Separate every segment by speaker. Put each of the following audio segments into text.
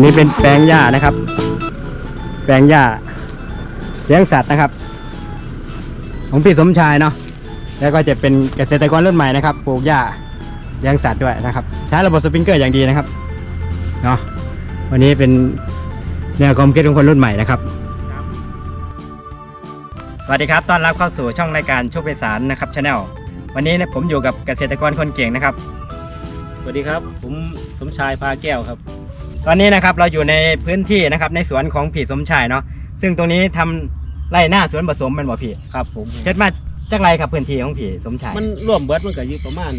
Speaker 1: นนี้เป็นแปลงหญ้านะครับ แปลงหญ้าเลี้ยงสัตว์นะครับ ของพี่สมชายเนาะแล้วก็จะเป็นเกษตรกรรุ่นใหม่นะครับปลูกหญ้าเลี้ยงสัตว์ด้วยนะครับ ใช้ระบบสปริงเกอร์อย่างดีนะครับเนาะวันนี้เป็นแนวความคิดของคนรุ่นใหม่นะครับ สวัสดีครับต้อนรับเข้าสู่ช่องรายการโชคไปสารนะครับชาแนลวันนี้นะผมอยู่กับเกษตรกรคนเก่งนะครับ
Speaker 2: สวัสดีครับ ผมสมชายพาแก้วครับ
Speaker 1: ตอนนี้นะครับเราอยู่ในพื้นที่นะครับในสวนของพี่สมชายเนาะซึ่งตรงนี้ทำไร่หน้าสวนผสมเป็นบ่พี่
Speaker 2: ครับผม
Speaker 1: เช็ดมาจากไรครับพื้นที่ของพี่สมชาย
Speaker 2: มันร่วมเบิดมันก็อยู่ประมาณ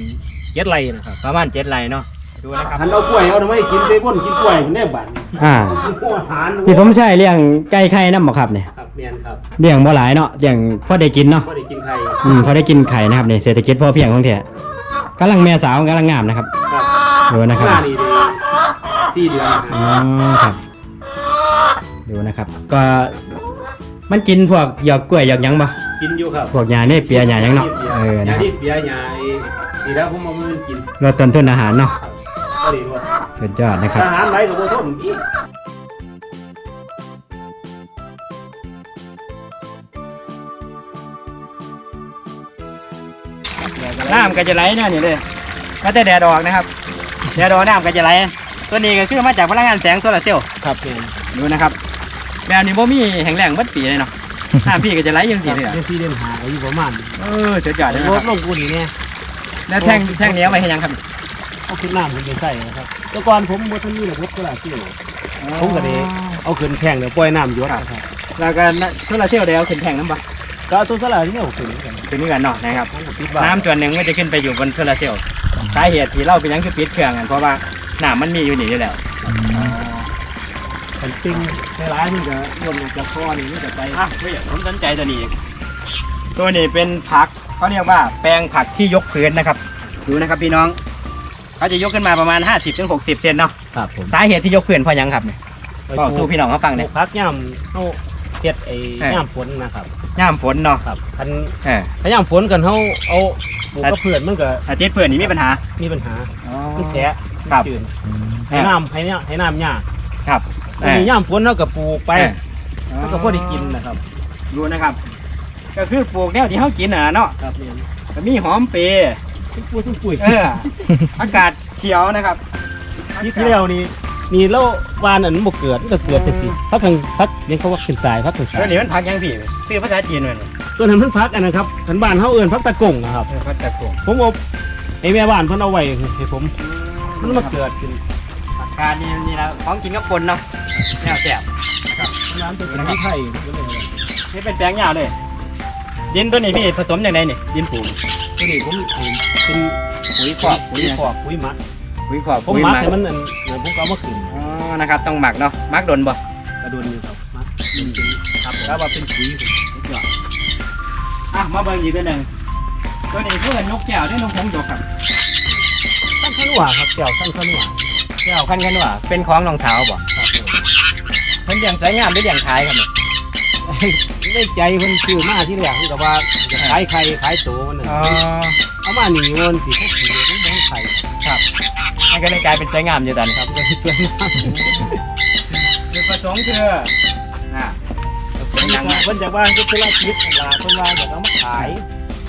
Speaker 2: เจ็ดไร่นะครับ
Speaker 1: ประมาณเจ็ดไรเนาะดูนะครับ
Speaker 2: หันเอากล้วยเอาทำไมกินไปพ่นกินกล้วยมันได้บัตร
Speaker 1: อ่า
Speaker 2: กินพวกอาหาร
Speaker 1: พี่สมชายเลี้ยงไก่ไข่น้ำบ่ครับเนี่ย
Speaker 2: ครับเมียนครับ
Speaker 1: เลี้ยงบ่หลายเนาะเลี้ยงพอได้กินเนาะ
Speaker 2: ก็ได้กินไข่
Speaker 1: อืมพอได้กินไข่นะครับเนี่ยเศรษฐกิจพอเพียงของเถอะกำลังแม่สาวกำลังงามนะครับ
Speaker 2: ครับ
Speaker 1: ดูนะครับ
Speaker 2: หน้านี่ได้สี่เดือนนะ
Speaker 1: อ๋อครับ ดูนะครับ ก็มันกินพวกหยอกกล้วยหยอกหยังบ่
Speaker 2: กินอยู่ครับ
Speaker 1: พวกหญ้าเนี่ยเปียหญ้าหยังเนาะเออนะ
Speaker 2: ยา
Speaker 1: ครับ
Speaker 2: ที่เปียยาไอ้นี่แล้วผมเอามากิน
Speaker 1: ลดต้นทุนอาหารเนาะ
Speaker 2: ก็ดีด้วย
Speaker 1: สุดยอดนะครับ
Speaker 2: อาหารไรกับโบทนอีก
Speaker 1: น้ำก็จะไหลเนี่ยนี่เลยก็แต่แดดออกนะครับ แดดออกน้ำก็จะไหลตัวนี้ก็คือมาจากพลังงานแสงโซลาร์เซลล์
Speaker 2: ครับเมียน
Speaker 1: ดูนะครับแบบนี้บ่มีแห้งแล้งเบัดปีเลยเนาะน้ำพี่ก็จะไหลอยังสีเลยอะ
Speaker 2: เดือนสี่เดือนหาอยู่ประมาณ
Speaker 1: เออสุดยอดเลยนะ
Speaker 2: โบ
Speaker 1: ค
Speaker 2: ท
Speaker 1: รับ
Speaker 2: ลงกุนนี่เนี่ย
Speaker 1: แล้วแท่งแท่งนี้เอาไว้ให้ยังครับ
Speaker 2: เอาขึ้นน้ำผมไปใส่นะครับแต่ก่อนผมบ่ทันมีระบบโซลาร์เซลล์ผมก็ดีเอาขึ้นแข่งเดี๋ยวปล่อยน้ำหยศนะครับ
Speaker 1: แล้วก็โซลาร์เซลล์เดี๋ยวเอาขึ้นแท่งน้ำปะ
Speaker 2: ก็เอาตัวสลายที่เอาขึ้นกัน
Speaker 1: ขึ้นนี่กันเนาะนะครับ
Speaker 2: มันก็ปิดว่า
Speaker 1: น้ำส่วนหนึ่งก็จะขึ้นไปอยู่บนโซลาร์เซลล์ สาเหตุที่เราเป็นหยังคือปิดเครื่องกันเพราะว่าน้ำมันมีอยู่นี่อยู่แล้ว
Speaker 2: เป็นซิงในร้านนี่ก็รวมจากคอนี่มันจะไป
Speaker 1: อะเฮ้ยผมสนใจตัวนี้อีกตัวนี้เป็นผักเขาเรียกว่าแปลงผักที่ยกพื้นนะครับ ดูนะครับพี่น้อง เขาจะยกขึ้นมาประมาณ 50-60เซนเนาะ
Speaker 2: ครับผม
Speaker 1: สาเหตุที่ยกพื้นเพราะหยังครับเนี่ยบอกสู่พี่น้องเขาฟัง
Speaker 2: ป
Speaker 1: เนี่
Speaker 2: ลู
Speaker 1: ย
Speaker 2: กพักย่ำเอาเฮ็ดไอ้
Speaker 1: เออ
Speaker 2: ย่ำฝนนะครับ
Speaker 1: ย่ามฝนเนาะ
Speaker 2: ครับคัน
Speaker 1: เออ
Speaker 2: ถ้าย่ำฝนกันเขาเอาปลูก
Speaker 1: แต่
Speaker 2: กับเพื่อนมันก็
Speaker 1: อาทิตย์เพื่อนนี่มีปัญหา
Speaker 2: มีปัญหา
Speaker 1: อ๋อ
Speaker 2: มันแฉะ
Speaker 1: ครับ
Speaker 2: จืดให้น้ำให้เนี่ยให้น้ำยาก
Speaker 1: ครับ
Speaker 2: อันนี้ย่ำฝนเขาก็ปลูกไป
Speaker 1: เออ
Speaker 2: มันก็พอได้กินนะครับ
Speaker 1: ดูนะครับ ก็คือปลูกแนวที่เขากินน่ะเนาะ
Speaker 2: ครับเนี่ย
Speaker 1: ก็มีหอมเปรย์
Speaker 2: ทุกปุ๋ยทุกปุ๋ย
Speaker 1: เออ อากาศเขียวนะครับ
Speaker 2: ที่ที่แล้วนี่ นี่แล้ววานอันนั้นบ่เกิดมันก็เกิดจังซี่พักทางพักเรียกเขาว่าขึ้นสายพักขึ้นสา
Speaker 1: ตัวยนี้มันพักยังพี่ซื้อภาษาจีนเลย
Speaker 2: ตัวนั้นเพิ่นพักอันนะครับขันบ้านเฮาเอิ้นพักตะกงนะครับ
Speaker 1: เออพักตะโกง
Speaker 2: ผมเอาไอ้แม่บ้านเพิ่นเอาไว้ให้ผม มันมาเกิดขึ้น
Speaker 1: อากาศนี่นี่นะของกินกับปนเนาะแนวแซ่บ
Speaker 2: น้ำเป็นที่ไทย
Speaker 1: นี่เป็นแปลงยาวเลย ดินตัวนี้พี่ผสมอย่างไรนี่ดินปลูก
Speaker 2: ตัวนี้ผมเอาเป็น
Speaker 1: ปุ๋ยขอบ
Speaker 2: ปุ๋ยขอบปุ๋ยหมัก
Speaker 1: ปุ๋ยขอบ
Speaker 2: ผม
Speaker 1: ปุ๋ย
Speaker 2: หมัก
Speaker 1: หมัก
Speaker 2: ให้มันอันเดี๋ยวผมก็เอามาขึ้น
Speaker 1: อ๋อนะครับต้องหมักเนาะหมักโดนบ่
Speaker 2: กระดุนอยู่ครับหมักเป็นครับแล้วว่าเป็นปุ๋ยผมสุดยอด
Speaker 1: อะมาเบิ่งอีกตัวหนึ่งตัวนี้เพื่อนนกแก้วที่นกหงส์ดกครับ
Speaker 2: ตั้งขนวครับแก้วตั้งขนว
Speaker 1: แก้วพันกันว่าเป็นของรองเท้าบ่
Speaker 2: ครับผม
Speaker 1: เพิ่นเลี้ยงสวยงามหรือเลี้ยงขายครับเนี่ย
Speaker 2: ได้ใจเพิ่นซื้อมาที่แรกเพิ่นก็ว่าจะขายไข่ขายโตมันน่ะ
Speaker 1: อ๋อ
Speaker 2: เอามานี่มันสิพวกผีมันบ่ไข่
Speaker 1: ครับมัน ก็เลยกลายเป็นสวยงามอยู่ตอนนี้ครับ
Speaker 2: ก็สิสวยงาม
Speaker 1: จุดประสงค์คืออ่า
Speaker 2: เพิ่นจะเพิ่นจะว่าธุรกิจนั่นล่ะเพิ่นว่าอยากเอามาขาย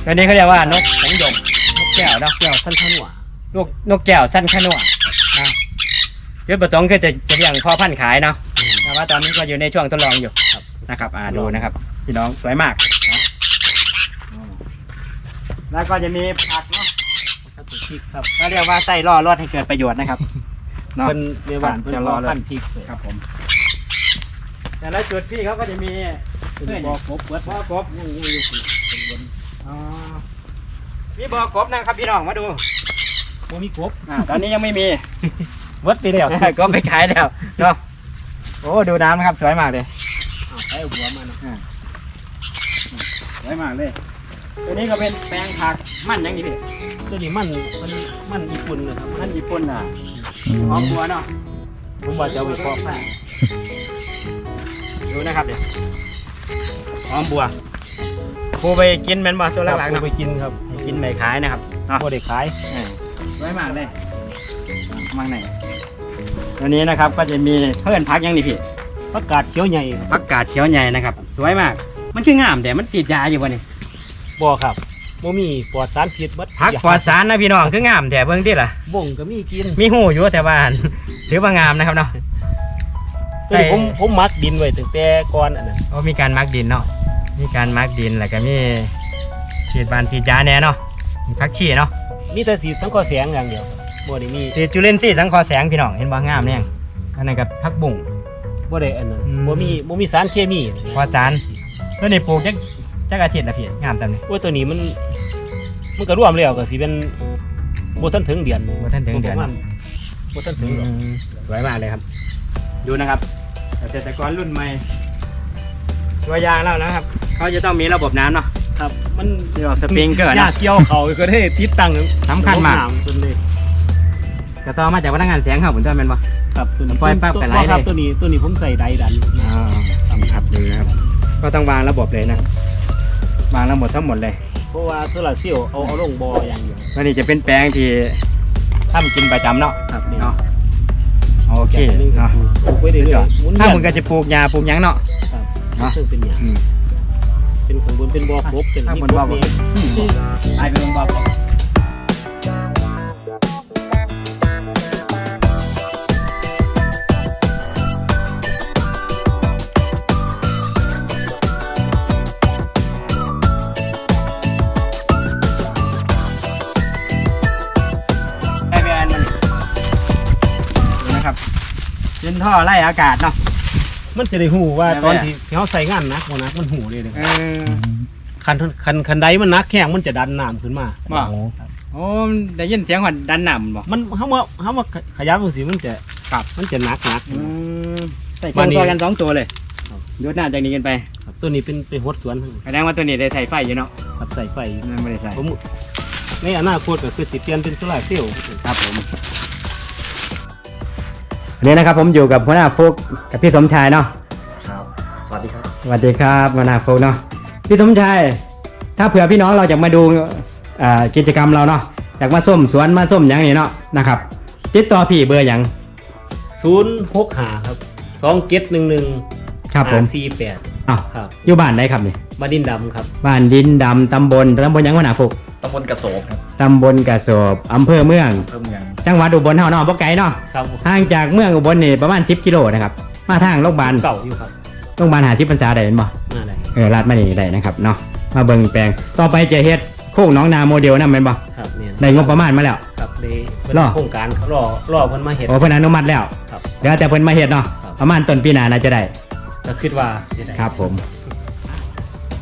Speaker 1: ตัวนี้เขาเรียกว่านกหงส์ดกนกแก้วเนาะ
Speaker 2: แก้วตั้งขนว
Speaker 1: นกนกแก้วสั้นขนวดนะจุดประสงค์คือจะจะเลี้ยงพ่อพันธุ์ขายเนาะแต่ว่าตอนนี้ก็อยู่ในช่วงทดลองอยู่นะครับ อ่าดูนะครับ พี่น้องสวยมากนะอืมแล้วก็จะมีผักเนาะ
Speaker 2: ค รับพริกครับ
Speaker 1: เขาเรียกว่าไส้ล่อรอดให้เกิดประโยชน์นะครับเนาะ
Speaker 2: เพิ่นในบ้านเพิ่น
Speaker 1: จะร
Speaker 2: ร
Speaker 1: อ
Speaker 2: อ
Speaker 1: เลย
Speaker 2: พันธุ์พริกเลย
Speaker 1: ครับผม แต่ละจุดพี่เขาก็จะมี
Speaker 2: เป็นบ่อกบเบิด
Speaker 1: บ่อกบ
Speaker 2: ยังยังอยู่เป็นบน
Speaker 1: อ๋อมีบ่อกบนะครับพี่น้องมาดู
Speaker 2: บ่มีกบ
Speaker 1: อ่าตอนนี้ยังไม่มี
Speaker 2: เบิดไปแล้ว
Speaker 1: ก็ไปขายแล้วเนาะโอ้ดูน้ำนะครับสวยมากเลย
Speaker 2: เอาใช้หัวมันนะ
Speaker 1: สวยมากเลย ตัวนี้ก็เป็นแปลงผักมันยังนี่พี่
Speaker 2: ตัวนี้มันมันมันญี่ปุ่นนะครับ
Speaker 1: มันญี่ปุ่นอะหอมบัวเนาะ
Speaker 2: ผมว่าจะเอาไปเพาะพันธุ์
Speaker 1: ดูนะครับเดี๋ยวหอมบัวครูไปกินแมันบ่ตัวหลักๆ
Speaker 2: เอา
Speaker 1: เนาะ
Speaker 2: ไปกินครับ
Speaker 1: กินไม่ขายนะครับเนาะ
Speaker 2: บ่ได้ขาย
Speaker 1: เออสวยมากเลยมังไหนสตัวนี้นะครับก็จะมีเพื่อนพักยังนี่พี่
Speaker 2: ผักกาดเขียวใหญ่ครับ
Speaker 1: พักกาดเขียวใหญ่นะครับ สวยมาก มันคืองามแต่มันฉีดยาอยู่บ่นี่
Speaker 2: บ่ครับบ่มีปลอดสารพิษบัด
Speaker 1: พักปลอดสารนะพี่น้องคืองามแต่เบิ่งที่ล่ะ
Speaker 2: บ่งก็มีกิน
Speaker 1: มีหูอยู่แต่ว่าถือว่างามนะครับเนาะ
Speaker 2: ตัวนี้ผมผมมักดินไว้ตั้งแต่ก่อนอันนั้น
Speaker 1: โอ้มีการมาร์กดินเนาะมีการมาร์กดินแล้วก็มีฉีดบานฉีดยาแน่เนาะมีพักชีเนาะ
Speaker 2: มีแต่สีสังกอแสงอย่างเดียวบ่ได้มี
Speaker 1: ฉีดจุลินทรีย์สังเคราะห์แสงพี่น้องเห็นบ่งามเนี่ยอันนั้นกับพักบุ่ง
Speaker 2: บ่ได้อันนั้น
Speaker 1: อืม
Speaker 2: บ่มีบ่มีสารเคมี
Speaker 1: ปลอดสารตัวนี้ปลูกจัก จักอาทิตย์ละพี่งามจังเลย
Speaker 2: โอ้ยตัวนี้มันมันก็รวมแล้วก็สิเป็นบ่ทันถึงเดือน
Speaker 1: บ่ทันถึงเดือน
Speaker 2: ประมาณบ่ทันถึงหรอก
Speaker 1: สวยมากเลยครับ ดูนะครับเกษตรกรรุ่นใหม่ตัวอย่างแล้วนะครับ เขาจะต้องมีระบบน้ำเนาะ
Speaker 2: ครับ มัน
Speaker 1: เรียกว่าสปริงเกอร์
Speaker 2: ยา
Speaker 1: นะ
Speaker 2: เกี่ยวเขาก็ได้ติดตั้ง
Speaker 1: สำคัญมาก
Speaker 2: ระบบน้ำเพิ่นเลย
Speaker 1: กระต่อมาจากพนักงานเสียงครับผมจะเป็นปะ
Speaker 2: ครับตัวนี้
Speaker 1: ปล่อยปั๊บ
Speaker 2: ตัว
Speaker 1: ไปไหล
Speaker 2: ครับ
Speaker 1: เลย
Speaker 2: ตัวนี้ตัวนี้ผมใส่ไดดัน
Speaker 1: อ๋อครับดูนะครับ ก็ต้องวางระบบเลยนะ วางระบบทั้งหมดเลย
Speaker 2: เพราะว่าโซลาร์เซลล์เอาเอาลงบ่ออย่างเดียว
Speaker 1: วันนี้จะเป็นแปลงที่ทำกินประจำเนาะ
Speaker 2: ครับนี่
Speaker 1: เนาะโอเค
Speaker 2: จากนี้ก็
Speaker 1: เนาะ
Speaker 2: ปลูกไว้เรื่อยๆหมุน
Speaker 1: ถ้า
Speaker 2: เวีย
Speaker 1: มึง
Speaker 2: น
Speaker 1: ก็จะปลูกหญ้าปลูกหยังเนาะ
Speaker 2: ครับ
Speaker 1: เนาะ
Speaker 2: ซึ่งเป็นหยัง
Speaker 1: อืม
Speaker 2: เป็นข้างบนเป็นบ่อกบเป็น
Speaker 1: ข้างบน
Speaker 2: มี
Speaker 1: บ่อกบ
Speaker 2: นี่
Speaker 1: ไอ้เป็นบอกบอกไอ นะครับเป็นท่อไล่อากาศเนาะ
Speaker 2: มันจะได้หูว่า
Speaker 1: ได้ไหม
Speaker 2: ตอนที่ที่เขาใส่งานหนักบ่หนักมันหูเลยเลย
Speaker 1: เออ
Speaker 2: คันคันคันใดมันหนักแข็งมันจะดันน้ำขึ้นมา
Speaker 1: บ่โอ้ได้ยินเสียงว่าดันหนำบ่
Speaker 2: มันเฮาว่าเฮาว่าขยับจังซี่มันจะ
Speaker 1: ครับ
Speaker 2: มันจะหนักหนัก
Speaker 1: อืมใส่เค
Speaker 2: วั
Speaker 1: รื่อนง
Speaker 2: นี้
Speaker 1: ตัวกันสองตัวเลย
Speaker 2: ครับ
Speaker 1: ยดหน้าจากนี้กันไป
Speaker 2: ครับตัวนี้เป็นเป็นหดสวนทั้ง
Speaker 1: แสดงว่าตัวนี้ได้ใส่ไฟอยู่เนาะ
Speaker 2: ครับใส่ไฟ
Speaker 1: นั่นไม่ได้ใส่
Speaker 2: ผมในอนาคตก็คือสิเปลี่ยนเป็นโซลาร์เซลล์
Speaker 1: ครับผม วันนี้นะครับผมอยู่กับหัวหน้าฟุกกับพี่สมชายเนาะ
Speaker 2: ครับ สวัสดีครับ
Speaker 1: สวัสดีครับหัวหน้าฟุกเนาะพี่สมชาย ถ้าเผื่อพี่น้องเราจะมาดูอ่ากิจกรรมเราเนาะจากมาส้มสวนมาส้มหยังนี่เนาะนะครับ ติดต่อพี่เบอร์หยัง
Speaker 2: 065ครับ2711
Speaker 1: ครับผม
Speaker 2: 548
Speaker 1: อ้าว
Speaker 2: ครับ
Speaker 1: อยู่บ้านไหนครับนี่
Speaker 2: บดินดำครับ
Speaker 1: บ้านดินดำตำบลตำบลหยังหัวหน้าฟุก
Speaker 3: ตำบลกระโสบครับ
Speaker 1: ตำบลกระสอบอำเภอเมือง
Speaker 3: เพิ่มเมือง
Speaker 1: จังหวัดอุบลเฮาเนาะบ่ไกลเนาะ
Speaker 2: ครับ
Speaker 1: ห่างจากเมืองอุบลนี่ประมาณ 10 กิโลนะครับ มาทางโรงพยาบาล
Speaker 2: เก่าอยู่ครับ
Speaker 1: โรงพยาบาลหาที่ปัญษาได้เห็นบ่
Speaker 2: มาได้
Speaker 1: เออลาดมานี่ได้นะครับเนาะ มาเบิ่งแปลง ต่อไปจะเฮ็ดโค้งหน้องนาโมเดลนำแม่นบ่
Speaker 2: ครับเนี่ย
Speaker 1: ได้งบประมาณมาแล้ว
Speaker 2: ครับได้
Speaker 1: รอ
Speaker 2: โครงการเขารอรอเพิ่นมาเห็น
Speaker 1: โอ้เพิ่นอนุมัติแล้ว
Speaker 2: ครับ
Speaker 1: เดี๋ยวแต่เพิ่นมาเฮ็ดเนาะ
Speaker 2: ครับ
Speaker 1: ประมาณต้นปีหน้าน่าจะได้
Speaker 2: ก็คิดว่าจะได้
Speaker 1: ครับผม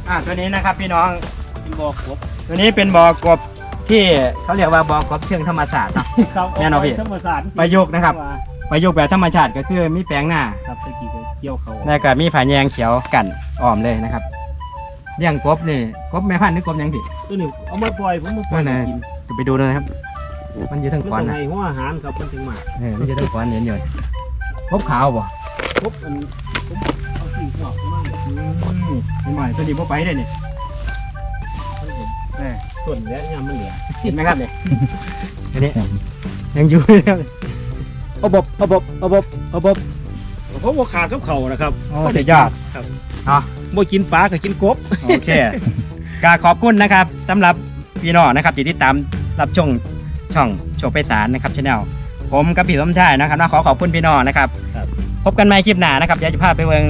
Speaker 1: อ่าตัวนี้นะครับพี่น้อง
Speaker 2: เป็นบ่อครบ
Speaker 1: ตัวนี้เป็นบ่อกบที่เขาเรียกว่าบ่อกบเชิงธรรมศาสตร์เนาะ
Speaker 2: ครับ
Speaker 1: แน่นอนพี่
Speaker 2: ธรรมศาสตร์
Speaker 1: ประยุกต์นะครับ ประยุกต์แบบธรรมชาติก็คือมีแปลงหน้า
Speaker 2: ครับตะกี้ก็เกี่ยวเขา
Speaker 1: แล้วก็มีผาแยงเขียวกันอ้อมเลยนะครับเลี้ยงกบนี่กบแม่พันธุ์หรือกบหยังพี่
Speaker 2: ตัวนี้เอามาปล่อยผมมาปล่อย
Speaker 1: ว่าไง
Speaker 2: กิน
Speaker 1: จะไปดูเลยนะครับ มันอยู่ทาง
Speaker 2: มัน
Speaker 1: ขวา
Speaker 2: ต้อง
Speaker 1: นะ
Speaker 2: ให้หัวอาหารครับมันถึงมา
Speaker 1: เออมันอยู่ทางขวาเห็นอยู่กบขาวบ่
Speaker 2: ครบอันผมเอาสิ่งหัวเข้ามาเนี่ย
Speaker 1: อืมไม่ไหวตัวนี้บ่ไปเลยนี่
Speaker 2: มันเห็ น
Speaker 1: เออ
Speaker 2: ส่วนและยามมันเหลือ
Speaker 1: เห็นไหมครับเนี่ยอันนี้ยังอยู่เลยครับเอาบบเอาบบเอาบบเอาบบ
Speaker 2: เพราะว่าขาดกับเขานะครับ
Speaker 1: โอ้สุดยอด
Speaker 2: ครับ
Speaker 1: เนาะ
Speaker 2: บ่กินปลาก็กินกบ
Speaker 1: โอเคกาขอบคุณนะครับสำหรับพี่น้องนะครับที่ติดตามรับชมช่องโชว์ไปสารนะครับชาแนลผมกับพี่สมชายนะครับนะขอขอบคุณพี่น้องนะครับ
Speaker 2: ครับ
Speaker 1: พบกันใหม่คลิปหน้านะครับอยากจะพาไปเบิ่ง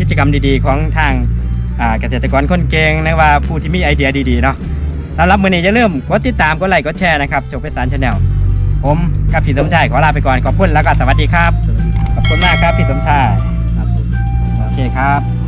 Speaker 1: กิจกรรมดีๆ ของทางอ่าเกษตรกรคนเก่งนะว่าผู้ที่มีไอเดียดีๆเนาะ สำหรับมือนี้อย่าลืมกดติดตามกดไลค์กดแชร์นะครับโชว์ไปสารชาแนลผมกับพี่สมชายขอลาไปก่อนขอบคุณแล้วก็สวัสดีครับ
Speaker 2: สวัสดีครับ
Speaker 1: ขอบคุณมากครับพี่สมชาย
Speaker 2: ครับผม
Speaker 1: โอเคครับ